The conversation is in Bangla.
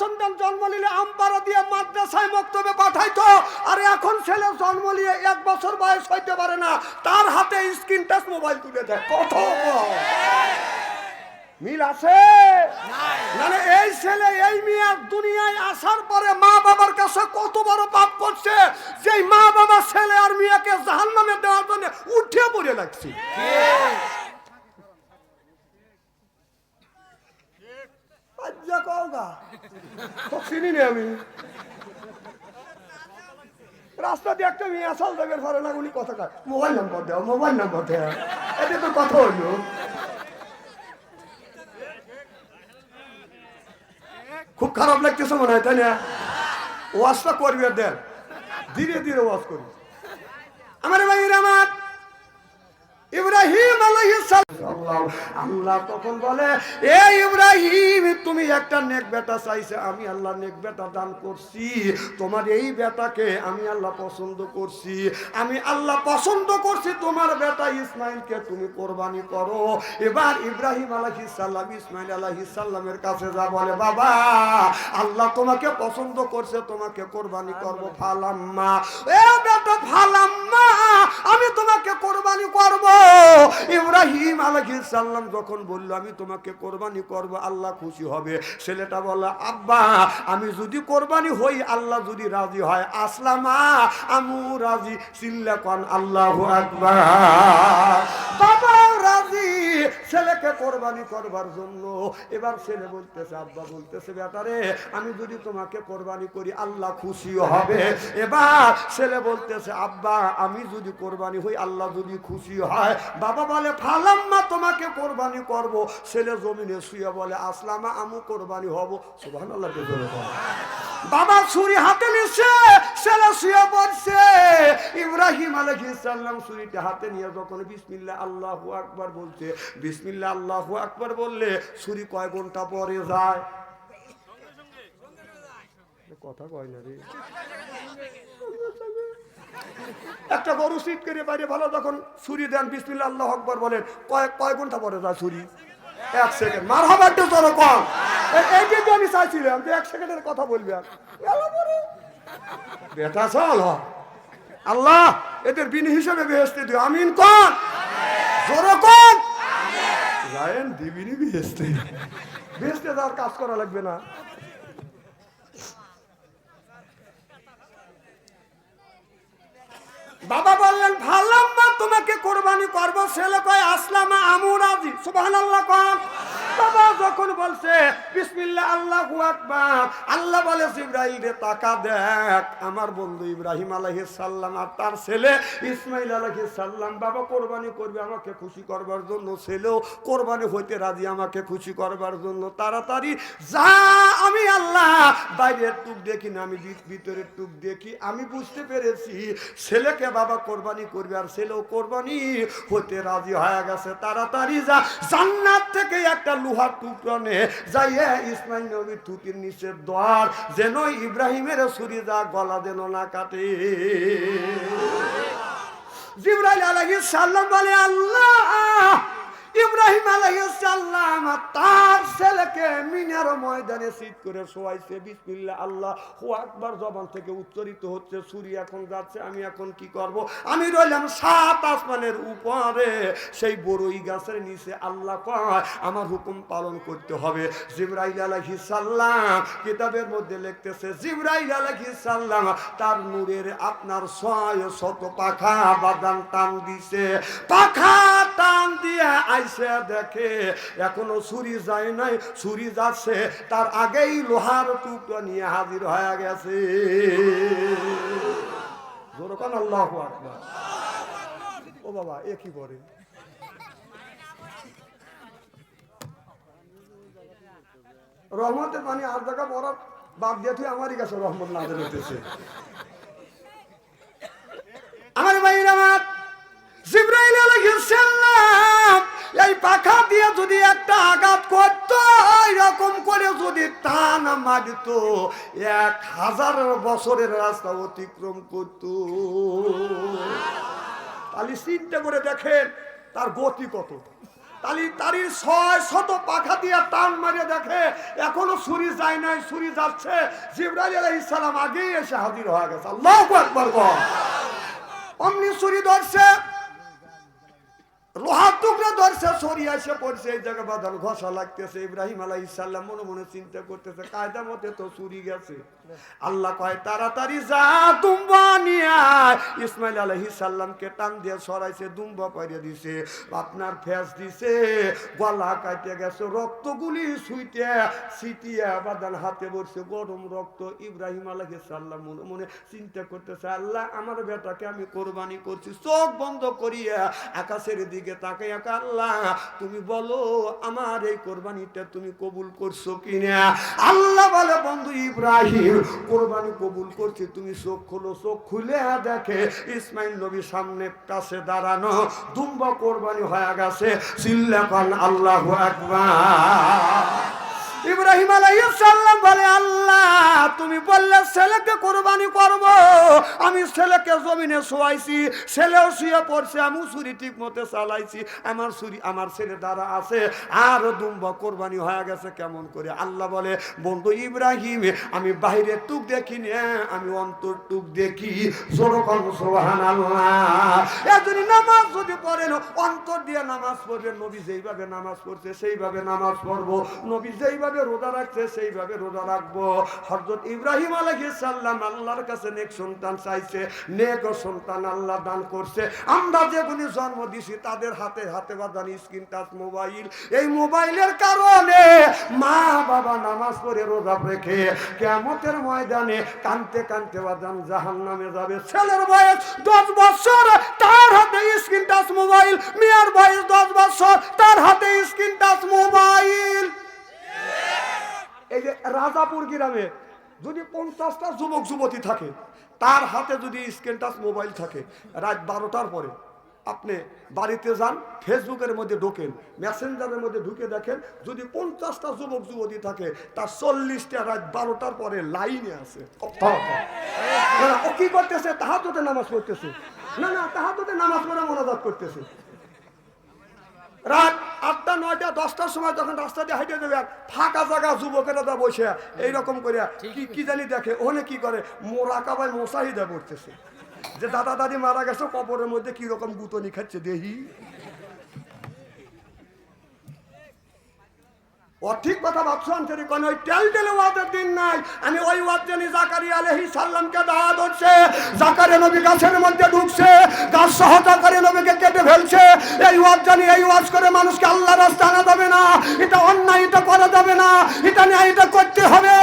সন্তান জন্ম নিলে আমপাড়া দিয়ে মাদ্রাসায় মক্তবে পাঠাইতো। আর এখন ছেলে জন্ম নিয়ে এক বছর বয়স হইতে পারে না, তার হাতে স্ক্রিন টাচ মোবাইল তুলে দেয়। কত মিল আছে? মানে এই ছেলে, এই মেয়ে দুনিয়ায় আসার পরে মা বাবার কাছে কত বড় পাপ করছে যে মা বাবা ছেলে আর মেয়েকে জাহান নামে দেওয়ার জন্য উঠে পড়ে লাগছে। আজ্জা কওগা তো চিনি নি আমি। রাস্তা দিয়ে একটা মেয়ে আসাল দেবের ঘরে কথা মোবাইল নম্বর দেও মোবাইল নম্বর দেও। এটা তো কথা হইল। খুব খারাপ লাগতেছে মনে হয় তাই না? ওয়াজটা করবি আর দেন। ধীরে ধীরে ওয়াজ করি। আমার ভাই আমার ইব্রাহিম আল্লাহ তখন বলে, এ ইব্রাহিম, তুমি একটা নেক বেটা চাইছে, আমি আল্লাহ নেক বেটা দান করছি। তোমার এই বেটাকে আমি আল্লাহ পছন্দ করছি। আমি আল্লাহ পছন্দ করছি, তোমার বেটা ইসমাইলকে তুমি কোরবানি করো। এবার ইব্রাহিম আলাইহিস সালাম, ইসমাইল আলাইহিস সালামের কাছে যা বলে, বাবা, আল্লাহ তোমাকে পছন্দ করছে, তোমাকে কোরবানি করব ফালাম্মা। এ বেটা ফালাম্মা, আমি তোমাকে কোরবানি করব। ইব্রাহিম সালাম যখন বলল, আমি তোমাকে কোরবানি করব, আল্লাহ খুশি হবে। ছেলেটা বলল, আব্বা, আমি যদি কোরবানি হই, আল্লাহ যদি রাজি হয়। আসলামা আমু রাজি চিল্লা কন আল্লাহ আকবার। বাবা ছেলেকে কোরবানি করবার জন্য। এবার ছেলে বলতেছে, আব্বা বলতেছে, বেটারে, আমি যদি তোমাকে কোরবানি করি, আল্লাহ খুশি হবে। এবার ছেলে বলতেছে, আব্বা, আমি যদি কোরবানি হই, আল্লাহ যদি খুশি হয়। বাবা বলে, ফালাম্মা, তোমাকে কোরবানি করব। ছেলে জমিনে শুয়ে বলে, আসলামা, আমু কোরবানি হব। সুবহানাল্লাহ কে জোরে বলো। বাবা ছুরি হাতে নিচ্ছে ছেলে শুয়ে পড়ছে। ইব্রাহিম আলাইহিস সালাম ছুরিটা হাতে নিয়ে যখন বিসমিল্লাহ আল্লাহু আকবার বলছে, বিসমিল্লাহ আল্লাহু আকবার বললে ছুরি কয় ঘণ্টা পরে যায়? কথা কয় না রে। একটা গরু সিট করে বাইরে ভালো যখন ছুরি দেন, বিসমিল্লাহ আল্লাহ আকবার বলেন, কয় কয় ঘণ্টা পরে যায় ছুরি? এক সেকেন্ড। মার তো তোর কম আমি চাইছিলাম এক সেকেন্ডের কথা আর। বেটা চল আল্লাহ, এদের বিন হিসেবে বেহেস্তে দিও। দিবিনি বেহেস্তে বেহেস্তে যাওয়ার কাজ করা লাগবে না। বাবা বললেন, ভাল্লাম্মা, তোমাকে কোরবানি করব। ছেলে কয়, আসলামা আমু রাজি সুবহানাল্লাহ কন বাবা যখন বলছে আকবার, আল্লাহ বলে ইব্রাহিম রে, তাকা দেখ, আমার বন্ধু ইব্রাহিম আর তার ছেলে বাবা করবে আমাকে খুশি করবার জন্য, ছেলেও হইতে রাজি আমাকে খুশি করবার জন্য, তাড়াতাড়ি যা, আমি আল্লাহ, বাইরের টুক দেখি না, আমি ভিতরের টুক দেখি, আমি বুঝতে পেরেছি, ছেলেকে বাবা কোরবানি করবে আর ছেলেও কোরবানি হতে রাজি হয়ে গেছে, তাড়াতাড়ি যা, জান্নাত থেকে একটা লোহার টুকরো নে যাইয়া ইসমাইল নবীর থুতির নিচে দোয়ার, যেন ইব্রাহিমের ছুরি যা গলা যেন না কাটে। জিব্রাইল আলাইহিস সালাম বলে, আল্লাহ! ইব্রাহিম সালাম তার ছেলেকে মিনার ময়দানে করে শোয়াইছে, বিসমিল্লাহ, আল্লাহ জবান থেকে উচ্চারিত হচ্ছে ছুরি এখন যাচ্ছে, আমি এখন কি করব? আমি রইলাম সাত আসমানের উপরে, সেই বড়ই গাছের নিচে আল্লাহ কয়, আমার হুকুম পালন করতে হবে। জিব্রাইল আলাইহিস সালাম কিতাবের মধ্যে লিখতেছে, জিব্রাইল আলাইহিস সালাম তার নূরের আপনার ছয় শত পাখা বাদাম টান দিছে। পাখা টান দিয়ে আইসে দেখে, এখনও ছুরি যায় নাই, ছুরি যাচ্ছে, তার আগেই লোহার টুকরা নিয়ে হাজির হয়ে গেছে। ও বাবা, এ কি করে? রহমতের পানি আর জায়গা বড়, বাপ দিয়ে তুই আমারই কাছে রহমত না হইতেছে। একটা আঘাত করত এরকম করে যদি টান মারিত, এক হাজার বছরের রাস্তা অতিক্রম করত। তাহলে চিন্তা করে দেখেন, তার গতি কত। তালি ছয় শত পাখা দিয়ে টান মারিয়ে দেখে, এখনও ছুরি যায় নাই, ছুরি যাচ্ছে। জিব্রাইল আলাইহিস আগেই এসে হাজির হয়ে গেছে। অমনি ছুরি ধরছে লোহার টুকরা ধরছে সরিয়ে এসে পড়ছে, এই জায়গা বাদাল ঘষা লাগতেছে, ইব্রাহিম আলাই ইসাল্লাম মনে মনে চিন্তা করতেছে, কায়দা মতে তো চুরি গেছে। আল্লাহ কয়, তাড়াতাড়ি যা, দুম্বা নিয়ে। ইসমাইল আলহি সাল্লামকে টান দিয়ে সরাইছে, দুম্বা পাইরে দিছে। আপনার ফেস দিছে, গলা কাটে গেছে, রক্তগুলি সুইটে সিটিয়া বাদান হাতে বসছে, গরম রক্ত। ইব্রাহিম আলহি সাল্লাম মনে মনে চিন্তা করতেছে, আল্লাহ, আমার বেটাকে আমি কোরবানি করছি, চোখ বন্ধ করিয়া আকাশের দিকে তাকে একা আল্লাহ, তুমি বলো, আমার এই কোরবানিটা তুমি কবুল করছ কিনা? আল্লাহ বলে, বন্ধু ইব্রাহিম কোরবানি কবুল করছি, তুমি চোখ খোলো, চোখ খুলে দেখে ইসমাইল নবী সামনে কাছে দাঁড়ানো, দুম্বা কোরবানি হয়ে গেছে চিল্লাপান আল্লাহ একবার ইব্রাহিম আলাইসাল্লাম বলে, আল্লাহ, তুমি বললে ছেলেকে কোরবানি করব। আমি ছেলেকে জমিনে শোয়াইছি, ছেলেও শুয়ে পড়ছে আমি ছুরি ঠিক মতো চালাইছি। আমার ছুরি, আমার ছেলে দ্বারা আছে, আর দুম্ব কোরবানি হয়ে গেছে কেমন করে? আল্লাহ বলে, বন্ধু ইব্রাহিম, আমি বাইরে টুক দেখি না, আমি অন্তর টুক দেখি। যেরকম সোহান আল্লাহ নামাজ যদি পড়েন, অন্তর দিয়ে নামাজ পড়বেন, নবী যেইভাবে নামাজ পড়ছে, সেইভাবে নামাজ পড়ব। নবী যেইভাবে রোজা রাখছে, সেইভাবে রোজা রাখব। হজরত ইব্রাহিম আলাইহিস সালাম আল্লাহর কাছে নেক সন্তান চাইছে, নেক সন্তান আল্লাহ দান করছে। আমরা যেগুলি জন্ম দিছি, তাদের হাতে হাতে বাঁধানি, স্ক্রিন টাচ, মোবাইল। এই মোবাইলের কারণে মা বাবা নামাজ পড়ে রোজা রেখে কেমতের ময়দানে কানতে কানতে বাদান জাহান নামে যাবে। ছেলের বয়স দশ বছর, তার হাতে স্ক্রিন টাচ মোবাইল। মেয়ের বয়স দশ বছর, তার হাতে স্ক্রিন টাচ মোবাইল। এই যে রাজাপুর গ্রামে যদি পঞ্চাশটা যুবক যুবতী থাকে, তার হাতে যদি স্ক্রিন টাচ মোবাইল থাকে, রাত বারোটার পরে আপনি বাড়িতে যান, ফেসবুকের মধ্যে ঢোকেন, মেসেঞ্জারের মধ্যে ঢুকে দেখেন, যদি পঞ্চাশটা যুবক যুবতী থাকে, তার চল্লিশটা রাত বারোটার পরে লাইনে আছে। ও কি করতেছে? তাহাতে নামাজ পড়তেছে। না না তাহাতে নামাজ পড়ে মনোজাত করতেছে। রাত আটটা নয়টা দশটার সময় যখন রাস্তা দিয়ে হাইটে দেবে ফাঁকা জায়গা যুবকেরা দা বসে এইরকম করে কি কি জানি দেখে ওখানে কি করে মোরা কাবায় মশাহিদা পড়তেছে। যে দাদা দাদি মারা গেছে কবরের মধ্যে কি রকম গুতনি খাচ্ছে দেহি। ঠিক কথা ভাবছ আন্তরি কোন ওই তেল তেলে ওয়াদের দিন নাই। আমি ওই ওয়াদ জানি জাকারি আলহি সাল্লামকে দাওয়া ধরছে। জাকারে নবী গাছের মধ্যে ঢুকছে। গাছ সহ জাকারে নবীকে কেটে ফেলছে। এই ওয়াদ জানি, এই ওয়াজ করে মানুষকে আল্লাহ রাস্তা আনা যাবে না। এটা অন্যায়, এটা করা যাবে না। এটা নিয়ে এটা করতে হবে।